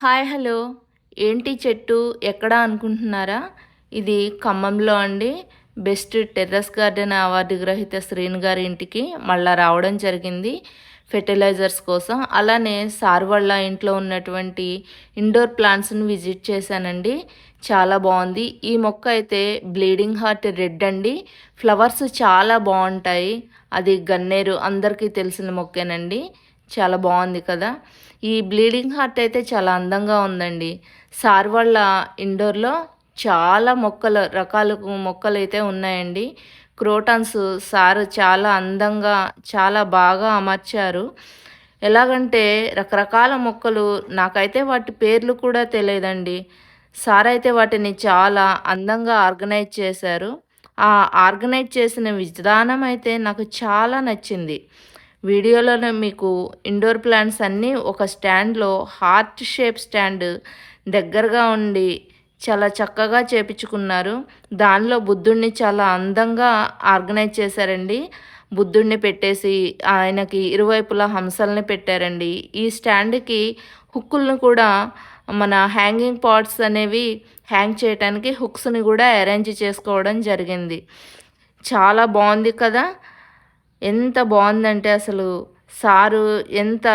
Hi hello. ఏంటి చెట్టు? ఎక్కడ అనుకుంటున్నారా? ఇది ఖమ్మంలో అండి. బెస్ట్ టెర్రస్ గార్డెన్ అవార్డు గ్రహీత శ్రీను గారి ఇంటికి మళ్ళా రావడం జరిగింది ఫెర్టిలైజర్స్ కోసం. అలానే సార్ వాళ్ళ ఇంట్లో ఉన్నటువంటి ఇండోర్ ప్లాంట్స్ని విజిట్ చేశానండి. చాలా బాగుంది. ఈ మొక్క అయితే బ్లీడింగ్ హార్ట్ రెడ్ అండి. ఫ్లవర్స్ చాలా బాగుంటాయి. అది గన్నేరు అందరికీ తెలిసిన మొక్కేనండి. చాలా బాగుంది కదా. ఈ బ్లీడింగ్ హార్ట్ అయితే చాలా అందంగా ఉందండి. సార్ వాళ్ళ ఇండోర్లో చాలా మొక్కలు రకాల మొక్కలు అయితే ఉన్నాయండి. క్రోటాన్స్ సారు చాలా అందంగా చాలా బాగా అమర్చారు. ఎలాగంటే రకరకాల మొక్కలు నాకైతే వాటి పేర్లు కూడా తెలియదండి. సార్ అయితే వాటిని చాలా అందంగా ఆర్గనైజ్ చేశారు. ఆ ఆర్గనైజ్ చేసిన విధానం అయితే నాకు చాలా నచ్చింది. వీడియోలోనే మీకు ఇండోర్ ప్లాంట్స్ అన్నీ ఒక స్టాండ్లో హార్ట్ షేప్ స్టాండ్ దగ్గరగా ఉండి చాలా చక్కగా చేపించుకున్నారు. దానిలో బుద్ధుడిని చాలా అందంగా ఆర్గనైజ్ చేశారండి. బుద్ధుడిని పెట్టేసి ఆయనకి ఇరువైపులా హంసల్ని పెట్టారండి. ఈ స్టాండ్కి హుక్కులను కూడా మన హ్యాంగింగ్ పాట్స్ అనేవి హ్యాంగ్ చేయడానికి హుక్స్ని కూడా అరేంజ్ చేసుకోవడం జరిగింది. చాలా బాగుంది కదా? ఎంత బాగుందంటే అసలు సారు ఎంత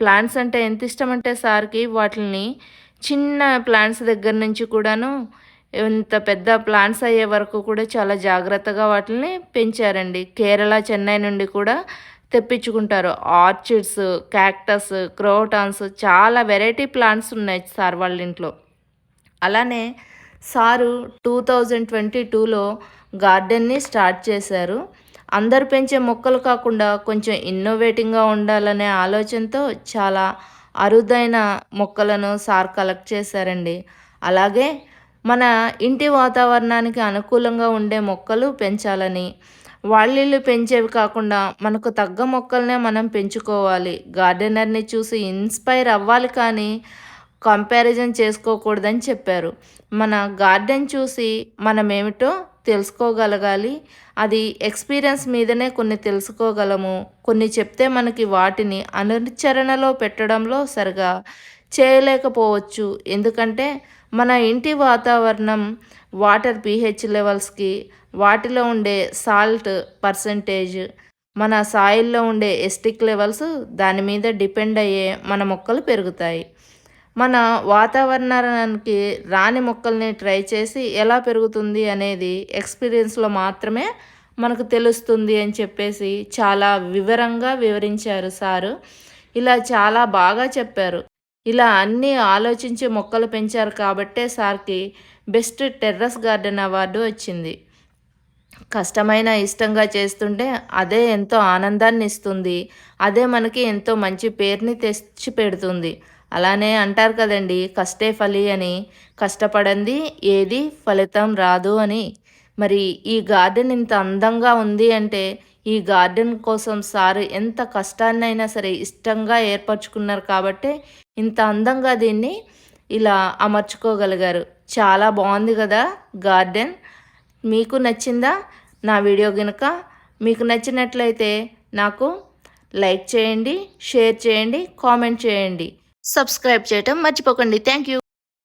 ప్లాంట్స్ అంటే ఎంత ఇష్టం అంటే సార్కి వాటిని చిన్న ప్లాంట్స్ దగ్గర నుంచి కూడాను ఎంత పెద్ద ప్లాంట్స్ అయ్యే వరకు కూడా చాలా జాగ్రత్తగా వాటిని పెంచారండి. కేరళ చెన్నై నుండి కూడా తెప్పించుకుంటారు. ఆర్చిడ్స్ క్యాక్టస్ క్రోటాన్స్ చాలా వెరైటీ ప్లాంట్స్ ఉన్నాయి సార్ వాళ్ళ ఇంట్లో అలానే సారు టూ థౌజండ్ ట్వంటీ టూలో గార్డెన్ని స్టార్ట్ చేశారు. అందరు పెంచే మొక్కలు కాకుండా కొంచెం ఇన్నోవేటింగ్గా ఉండాలనే ఆలోచనతో చాలా అరుదైన మొక్కలను సార్ కలెక్ట్ చేశారండి. అలాగే మన ఇంటి వాతావరణానికి అనుకూలంగా ఉండే మొక్కలు పెంచాలని. వాళ్ళిళ్ళు పెంచేవి కాకుండా మనకు తగ్గ మొక్కలనే మనం పెంచుకోవాలి. గార్డెనర్ని చూసి ఇన్స్పైర్ అవ్వాలి కానీ కంపారిజన్ చేసుకోకూడదని చెప్పారు. మన గార్డెన్ చూసి మనమేమిటో తెలుసుకోగలగాలి. అది ఎక్స్పీరియన్స్ మీదనే కొన్ని తెలుసుకోగలము. కొన్ని చెప్తే మనకి వాటిని అనుచరణలో పెట్టడంలో సరిగా చేయలేకపోవచ్చు. ఎందుకంటే మన ఇంటి వాతావరణం వాటర్ పీహెచ్ లెవెల్స్కి వాటిలో ఉండే సాల్ట్ పర్సంటేజ్ మన సాయిల్లో ఉండే ఎస్టిక్ లెవెల్స్ దాని మీద డిపెండ్ అయ్యే మన మొక్కలు పెరుగుతాయి. మన వాతావరణానికి రాని మొక్కల్ని ట్రై చేసి ఎలా పెరుగుతుంది అనేది ఎక్స్పీరియన్స్లో మాత్రమే మనకు తెలుస్తుంది అని చెప్పేసి చాలా వివరంగా వివరించారు సారు. ఇలా చాలా బాగా చెప్పారు. ఇలా అన్నీ ఆలోచించి మొక్కలు పెంచారు కాబట్టే సార్కి బెస్ట్ టెర్రస్ గార్డెన్ అవార్డు వచ్చింది. కష్టమైన ఇష్టంగా చేస్తుంటే అదే ఎంతో ఆనందాన్ని ఇస్తుంది. అదే మనకి ఎంతో మంచి పేరుని తెచ్చి పెడుతుంది. అలానే అంటారు కదండి కష్టే ఫలి అని. కష్టపడంది ఏది ఫలితం రాదు అని. మరి ఈ గార్డెన్ ఇంత అందంగా ఉంది అంటే ఈ గార్డెన్ కోసం సార్ ఎంత కష్టాన్నైనా సరే ఇష్టంగా ఏర్పరచుకున్నారు కాబట్టి ఇంత అందంగా దీన్ని ఇలా అమర్చుకోగలిగారు. చాలా బాగుంది కదా గార్డెన్. మీకు నచ్చిందా నా వీడియో కనుక మీకు నచ్చినట్లయితే నాకు లైక్ చేయండి షేర్ చేయండి కామెంట్ చేయండి. సబ్స్క్రైబ్ చేయటం మర్చిపోకండి. Thank you